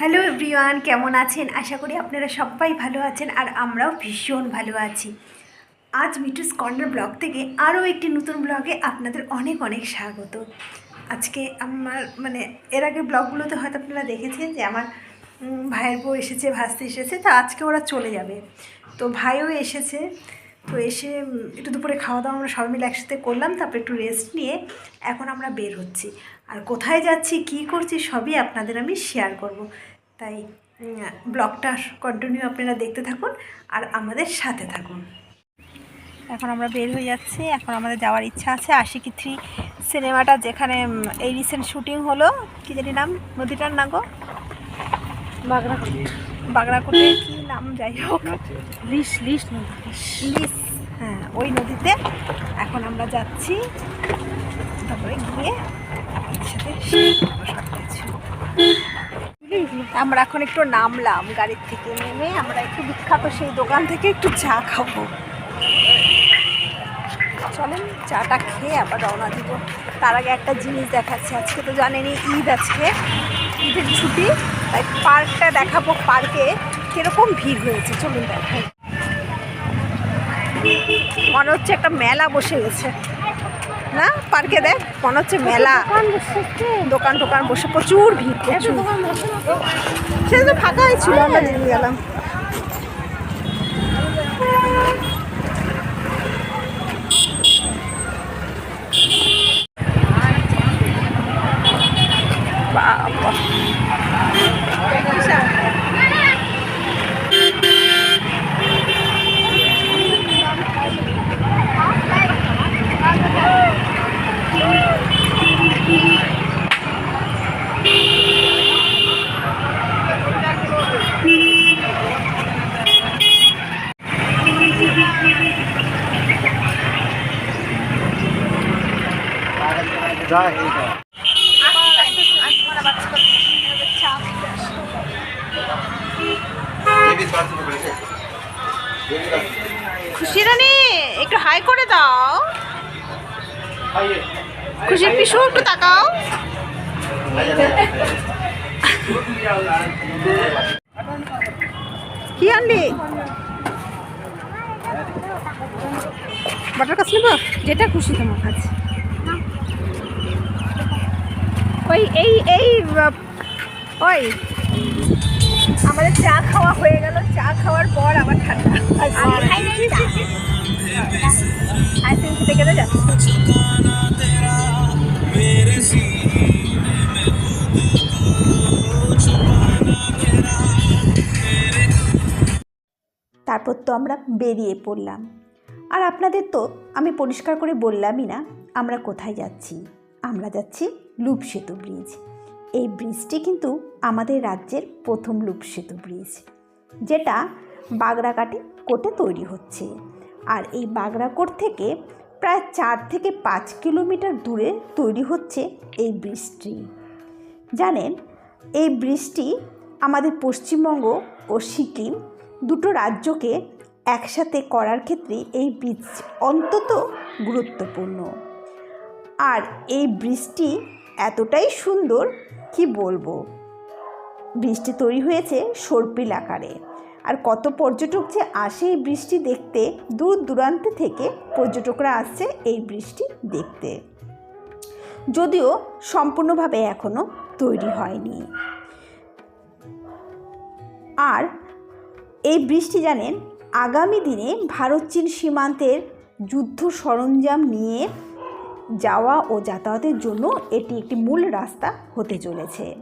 Hello everyone কেমন আছেন? আশা করি আপনারা সবাই ভালো আছেন আর আমরাও ভীষণ ভালো আছি। আজ মিটুস কর্নার ব্লগ থেকে আরও একটি নতুন ব্লগে আপনাদের অনেক অনেক স্বাগত। আজকে আমার মানে এর আগে ব্লগগুলোতে হয়তো আপনারা দেখেছেন যে আমার ভাইয়ের বউ এসেছে, ভাসতে এসেছে, তো আজকে ওরা চলে যাবে। তো ভাইও এসেছে, তো এসে একটু দুপুরে খাওয়া দাওয়া আমরা সবাই মিলে একসাথে করলাম, তারপর একটু রেস্ট নিয়ে এখন আমরা বের হচ্ছি। আর কোথায় যাচ্ছি কি করছি সবই আপনাদের আমি শেয়ার করব। তাই ব্লগটা কন্টিনিউ আপনারা দেখতে থাকুন আর আমাদের সাথে থাকুন। এখন আমরা বের হয়ে যাচ্ছি এখন আমাদের যাওয়ার ইচ্ছা আছে আশিকি থ্রি সিনেমাটা যেখানে এই রিসেন্ট শুটিং হলো কি জানি নাম নদীটার নাম গো? বাগড়াকোটে। কি নাম যাই হোক। লিস লিস লিস হ্যাঁ ওই নদীতে। এখন আমরা যাচ্ছি তারপরে গিয়ে আমরা এখন একটু নামলাম গাড়ির থেকে নেমে, আমরা একটু বিখ্যাত সেই দোকান থেকে একটু চা খাব। চলেন, চাটা খেয়ে আবার রওনা দিব। তার আগে একটা জিনিস দেখাচ্ছি, আজকে তো জানেনই ঈদ আজকে, ঈদের ছুটি, তাই পার্কটা দেখাবো পার্কে, কীরকম ভিড় হয়েছে, চলুন দেখাই। মনে হচ্ছে একটা মেলা বসে গেছে। না? পার্কে দেখ, মনে হচ্ছে মেলা। দোকান টোকান বসে প্রচুর ভিড় সেটা তো ফাঁকাই ছিল আমরা নেমে গেলাম বাবা খুশি রানী একটু হাই করে দাও। খুশির পিছু একটু তাকাও। কি আনলি? বাটার কাছ নেব? যেটা খুশি তোমার আচ্ছা ওই এই এই ওই। আমাদের চা খাওয়া হয়ে গেল। চা খাওয়ার পর আবার ঠান্ডা। আইসক্রিম খেতে খেতে যাচ্ছি তারপর তো আমরা বেরিয়ে পড়লাম। আর আপনাদের তো আমি পরিষ্কার করে বললামই না আমরা কোথায় যাচ্ছি? আমরা যাচ্ছি লুপ সেতু ব্রিজ। এই ব্রিজটি কিন্তু আমাদের রাজ্যের প্রথম লুপ সেতু ব্রিজ, যেটা বাগড়াকাটে কোটে তৈরি হচ্ছে। আর এই বাগড়াকোট থেকে প্রায় চার থেকে পাঁচ কিলোমিটার দূরে তৈরি হচ্ছে এই ব্রিজটি। জানেন, এই ব্রিজটি আমাদের পশ্চিমবঙ্গ ও সিকিম দুটো রাজ্যকে একসাথে করার ক্ষেত্রে এই ব্রিজ অন্তত গুরুত্বপূর্ণ। আর এই ব্রিজটি এতটাই সুন্দর কি বলব? বৃষ্টি তৈরি হয়েছে সর্পিল আকারে। আর কত পর্যটক যে আসে এই বৃষ্টি দেখতে, দূর দূরান্ত থেকে পর্যটকরা আসছে এই বৃষ্টি দেখতে। যদিও সম্পূর্ণভাবে এখনও তৈরি হয়নি। আর এই বৃষ্টি জানেন, আগামী দিনে ভারত চীন সীমান্তের যুদ্ধ সরঞ্জাম নিয়ে যাওয়া ও যাতায়াতের জন্য এটি একটি মূল রাস্তা হতে চলেছে।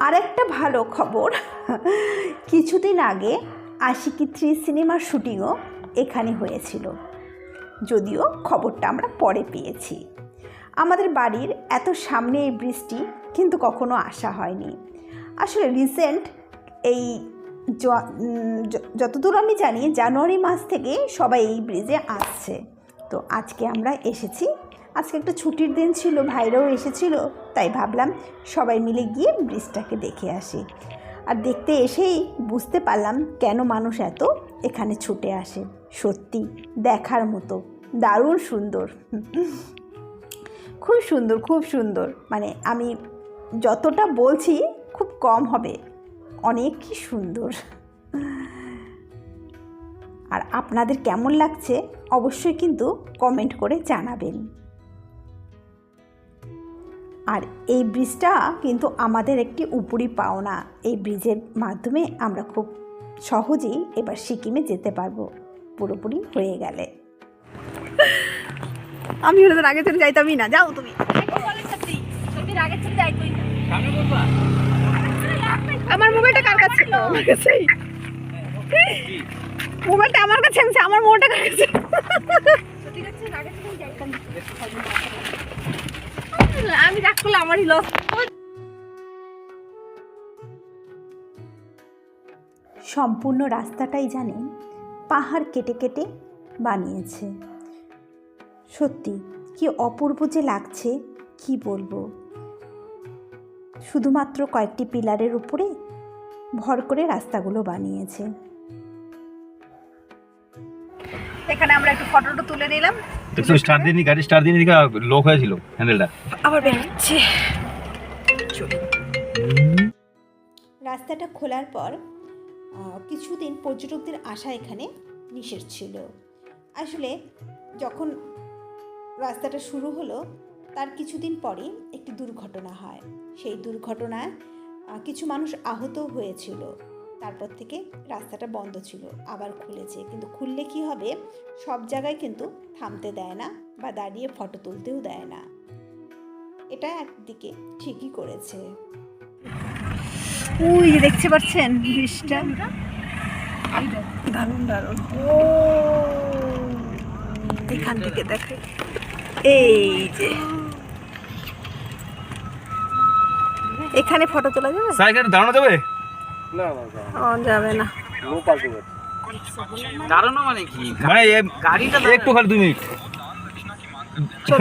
আরেকটা ভালো খবর, কিছুদিন আগে আশিকি থ্রি সিনেমার শুটিংও এখানে হয়েছিল। যদিও খবরটা আমরা পরে পেয়েছি। আমাদের বাড়ির এত সামনে এই বৃষ্টি কিন্তু কখনো আসা হয়নি। আসলে রিসেন্ট এই যতদূর আমি জানি, জানুয়ারি মাস থেকে সবাই এই ব্রিজে আসছে। তো আজকে আমরা এসেছি আজকে একটা ছুটির দিন ছিল, ভাইরাও এসেছিল, তাই ভাবলাম সবাই মিলে গিয়ে ব্রিজটাকে দেখে আসি। আর দেখতে এসেই বুঝতে পারলাম কেন মানুষ এত এখানে ছুটে আসে। সত্যি, দেখার মতো, দারুণ সুন্দর। খুব সুন্দর খুব সুন্দর। মানে আমি যতটা বলছি, খুব কম হবে। অনেকই সুন্দর। আর আপনাদের কেমন লাগছে, অবশ্যই কিন্তু কমেন্ট করে জানাবেন। আর এই ব্রিজটা কিন্তু আমাদের একটি উপরি পাওনা। এই ব্রিজের মাধ্যমে আমরা খুব সহজেই এবার সিকিমে যেতে পারব। পুরোপুরি হয়ে গেলে। আমি হলে তোর আগে চলে যাইতামই না। যাও তুমি। আমার মোবাইলটা কার কাছে? আমার কাছেই মোবাইলটা আমার কাছে আছে আমার মোবাইলটা কার কাছে? আমি রাগ করলে আমারই লস সম্পূর্ণ রাস্তাটাই জানেন পাহাড় কেটে কেটে বানিয়েছে। সত্যি কি অপূর্ব যে লাগছে কি বলব? শুধুমাত্র কয়েকটি পিলারের উপরে ভর করে রাস্তাগুলো বানিয়েছে। এখানে আমরা একটু ফটোটা তুলে নিলাম। একটু স্টার্ট দিয়ে নি গাড়ি স্টার্ট দিয়ে হয়েছিল হ্যান্ডেলটা আবার বেরোচ্ছে রাস্তাটা খোলার পর কিছুদিন পর্যটকদের আসা এখানে নিষেধ ছিল। আসলে যখন রাস্তাটা শুরু হলো, তার কিছুদিন পরেই একটি দুর্ঘটনা হয়। সেই দুর্ঘটনায় কিছু মানুষ আহত হয়েছিল। তারপর থেকে রাস্তাটা বন্ধ ছিল আবার খুলেছে। কিন্তু খুললে কি হবে? সব জায়গায় কিন্তু থামতে দেয় না বা দাঁড়িয়ে ফটো তুলতেও দেয় না। এটা একদিকে ঠিকই করেছে। ওই দেখতে পাচ্ছেন ব্রিজটা? দারুণ দারুণ। এখান থেকে দেখাই এই যে। এখানে ফটো তোলা যাবে? সাইকেল দাঁড়ানো যাবে? ও যাবে না। দাঁড়ানো মানে কি? মানে গাড়িটা একটু খালি দুই মিনিট।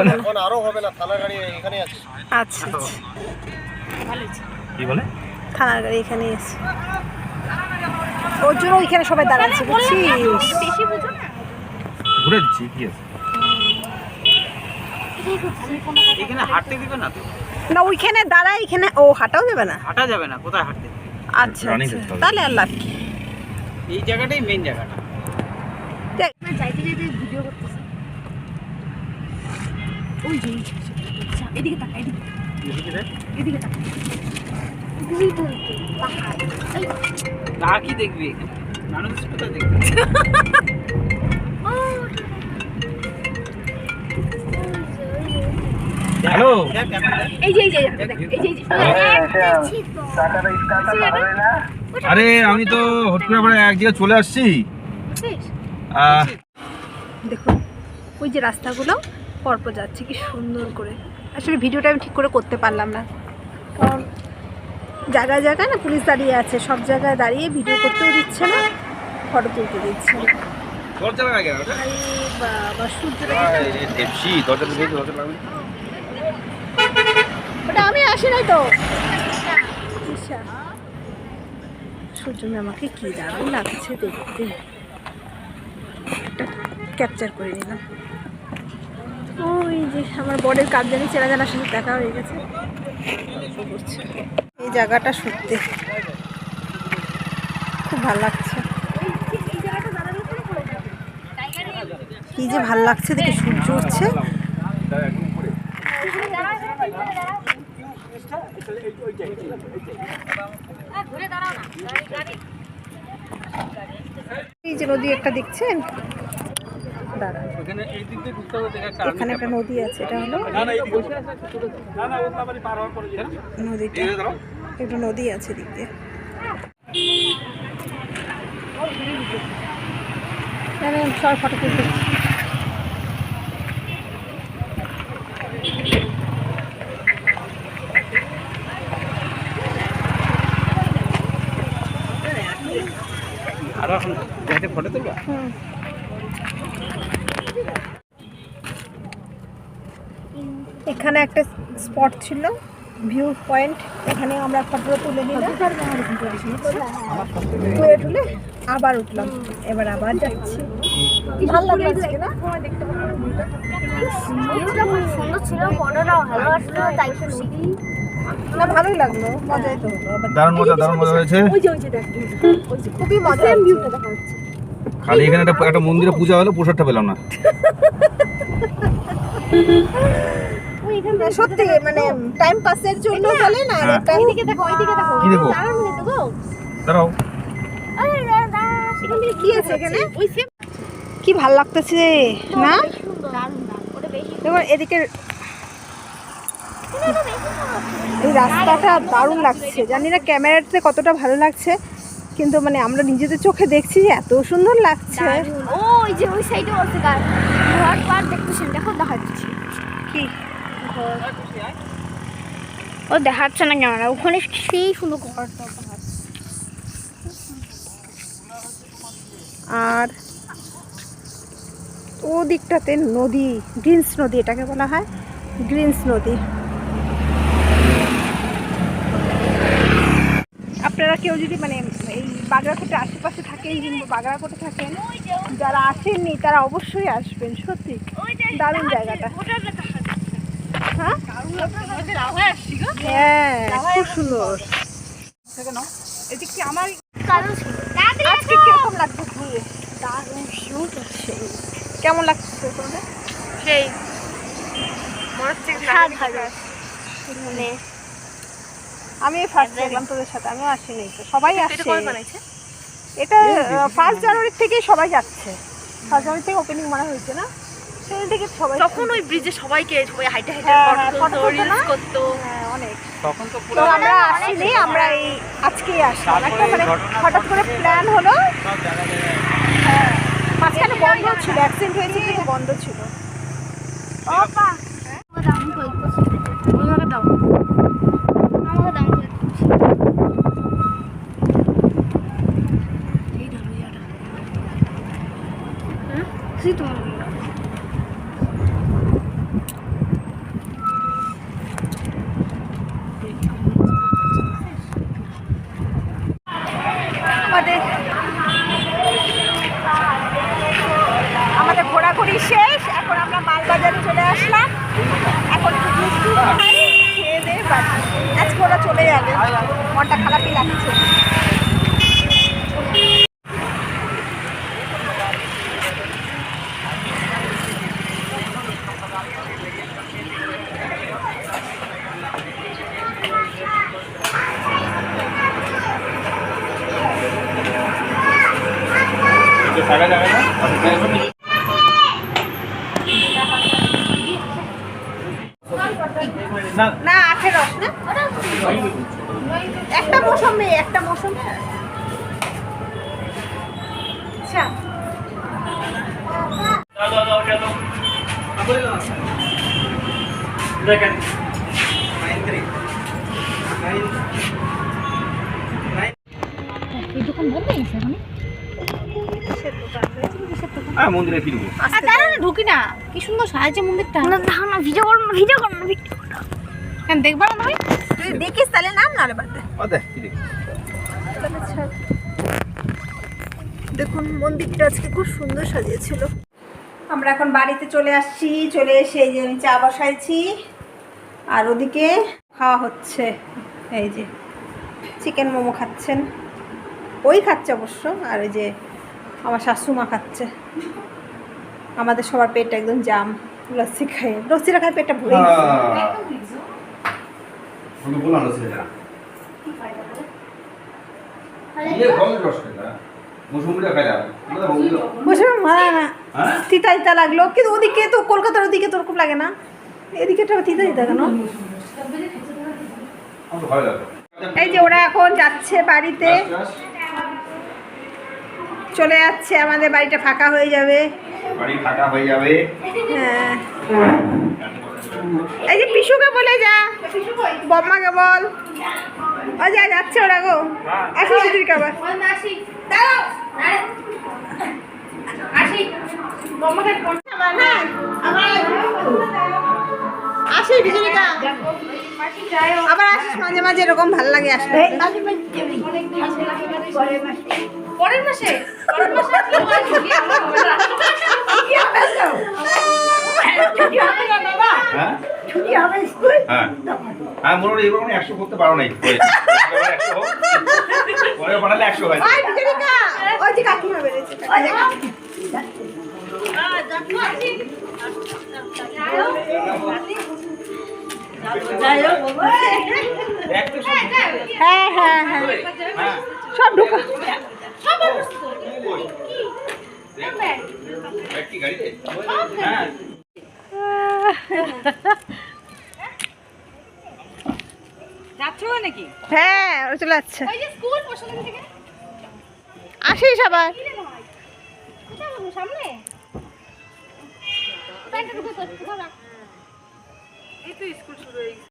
না। এখন আরও হবে না থানা গাড়ি এখানে আছে। আচ্ছা আচ্ছা। কি বলে? থানার গাড়ি এখানে এসে ওর জন্য ওইখানে সবাই দাঁড়াচ্ছে বুঝছিস? ঘুরে দিচ্ছি কি আছে? এখানে হাঁটতে দিবে না তো? না ওইখানে দাঁড়ায় এখানে ও হাঁটাও যাবে না। হাঁটা যাবে না কোথায় হাঁটতে? দিবে? আচ্ছা আচ্ছা। তাহলে আর লাভ কি? এই জায়গাটাই মেন জায়গাটা যাইতে যাইতে ভিডিও করতেছে ওই যে এদিকে তাকা এদিকে এদিকে তাকা। তা কি দেখবি? এখানে মানুষ কোথায় দেখবে? এই যে এই যে এই যে আরে আমি তো হট করে এক জায়গায় চলে আসছি। দেখুন ওই যে রাস্তাগুলো পরপর যাচ্ছে কি সুন্দর করে। আসলে ভিডিওটা আমি ঠিক করে করতে পারলাম না। কারণ জায়গায় জায়গায় না পুলিশ দাঁড়িয়ে আছে সব জায়গায় দাঁড়িয়ে ভিডিও করতেও দিচ্ছে না ফটো তুলতে দিচ্ছে না। দরজা লাগা গেল আরে বাবা সূর্যটা দরজা লাগবে। ওটা আমি আসি নাই তো। ঈশা সূর্য আমাকে কি দারুণ লাগছে দেখতে। একটা ক্যাপচার করে নিলাম। ওই যে আমার বরের কাজ জানি চেনা জানার সাথে দেখা হয়ে গেছে। এই জায়গাটা সত্যি খুব ভালো লাগছে। কি যে ভালো লাগছে দেখে সূর্য উঠছে। এই যে নদী একটা দেখছেন? এখানে একটা নদী আছে, এটা হলো নদীটা। একটা নদী আছে দিয়ে সবাই ফটো তুলতে আরও এখন যাইতে ফটো তুলবা হুম। এখানে একটা স্পট ছিল ভিউ পয়েন্ট এখানে আমরা ফটো তুলে নিলাম। তুলে তুলে আবার উঠলাম। এবার আবার যাচ্ছি। ভালো লাগল আজকে না? না ভালোই লাগল মজাই তো দারুণ মজা দারুণ মজা হয়েছে। ওই যে ওই যে দেখ ওই যে, ওই যে খুবই মজা ভিউটা দেখা যাচ্ছে। খালি এখানে একটা একটা মন্দিরে পূজা হলো প্রসাদটা পেলাম না। সত্যি মানে টাইম পাসের জন্য বলে না হ্যাঁ। একটা ওইদিকে দেখো ওইদিকে দেখো কি দেখো? দাঁড়াও কি আছে এখানে? কি ভালো লাগতেছে না? এবার এদিকে এই রাস্তাটা দারুণ লাগছে জানি না ক্যামেরাতে কতটা ভালো লাগছে কিন্তু মানে আমরা নিজেদের চোখে দেখছি যে এত সুন্দর লাগছে। ও ওই যে ওই সাইডে আছে গাছ ঘর পার দেখতেছেন দেখো দেখাচ্ছি। কি? ও দেখাচ্ছে না ক্যামেরা ওখানে সেই সুন্দর ঘরটা দেখাচ্ছে আর ও দিকটাতে নদী গ্রিনস নদী এটাকে বলা হয় গ্রিনস নদী। আপনারা কেউ যদি মানে এই বাগড়াকোটে আশেপাশে থাকেন কিংবা বাগড়াকোটে থাকেন যারা আসেননি তারা অবশ্যই আসবেন সত্যি। দারুণ জায়গাটা। হ্যাঁ খুব সুন্দর। আমার আজকে কীরকম লাগছে ঘুরে? কেমন লাগছে তোমাদের? সেই মানে আমি ফার্স্ট দেখলাম তোদের সাথে আমিও আসিনি তো সবাই আসছে এটা ফার্স্ট জানুয়ারি থেকে সবাই যাচ্ছে। ফার্স্ট জানুয়ারি থেকে ওপেনিং মনে হয়েছে না? তখন ওই ব্রিজে সবাইকে সবাই হাইটে হাইটে হ্যাঁ, হ্যাঁ, ফটো না? রিলস করতো। হ্যাঁ, অনেক। তখন তো পুরো আমরা আসিনি আমরা এই আজকেই আসলাম। একটা মানে হঠাৎ করে প্ল্যান হলো হ্যাঁ মাঝখানে বন্ধ ছিল অ্যাক্সিডেন্ট হয়েছে কিন্তু বন্ধ ছিল। ওপা আমাকে দাও আমাকে দাম কই এই তোমার আমাদের আমাদের ঘোরাঘুরি শেষ এখন আমরা মালবাজারে চলে আসলাম এখন একটু দুধ টুধ খাই খেয়ে দিয়ে বাড়ি আজকে ওরা চলে যাবে মনটা খারাপই লাগছে থাকা যাবে না আখের রস একটা মৌসুমে মৌসুমে। আচ্ছা। হ্যাঁ মন্দিরে ফিরবো। দাঁড়ানো ঢুকি না। কি সুন্দর মন্দিরটা। না দেখো না ভিডিও করো না ভিডিও করো না ভিডিও কেন দেখবা না তুমি তুই দেখিস তাহলে নাম না রে বাদ দে। ও দেখ কি দেখি তাহলে ছাড়। দেখুন মন্দিরটা আজকে খুব সুন্দর সাজিয়েছিল। আমরা এখন বাড়িতে চলে আসছি চলে এসে এই যে আমি চা বসাইছি। আর ওদিকে খাওয়া হচ্ছে এই যে চিকেন মোমো খাচ্ছেন। ওই খাচ্ছে অবশ্য আর ওই যে আমার শাশুমা খাচ্ছে। আমাদের সবার পেটটা একদম জাম লস্যি খায়। লস্যিটা খায় পেটটা ভরে ইয়ে না। হ্যাঁ? তিতা তিতা লাগল। কিন্তু ওদিকে তো কলকাতার ওদিকে তো ওরকম লাগে না। তিতা তিতা কেন? এই যে ওরা এখন যাচ্ছে বাড়িতে। চলে যাচ্ছে আমাদের বাড়িটা ফাঁকা হয়ে যাবে। বাড়ি ফাঁকা হয়ে যাবে। হ্যাঁ। এই যে পিসুকে বলে যা। বম্মাকে বল। ও যা যাচ্ছে ওরা গো। আসি দিদির কাবার আসি। বিজলিকা। আবার আসিস মাঝে মাঝে এরকম ভালো লাগে আসলে পরের মাসে? পরের মাসে হ্যাঁ? হ্যাঁ? হ্যাঁ। মনে হয় এবার মানে একশো করতে পারো নাই। এবার একশো। হোক। পরে বানালে একশো হয় কাকিমা বেড়েছে। একটু সব- হ্যাঁ হ্যাঁ হ্যাঁ। সব ঢোকা। হ্যাঁ চলে যাচ্ছে আসিস আবার। সামনে। প্যান্টটা উপর এই তো স্কুল শুরু হয়ে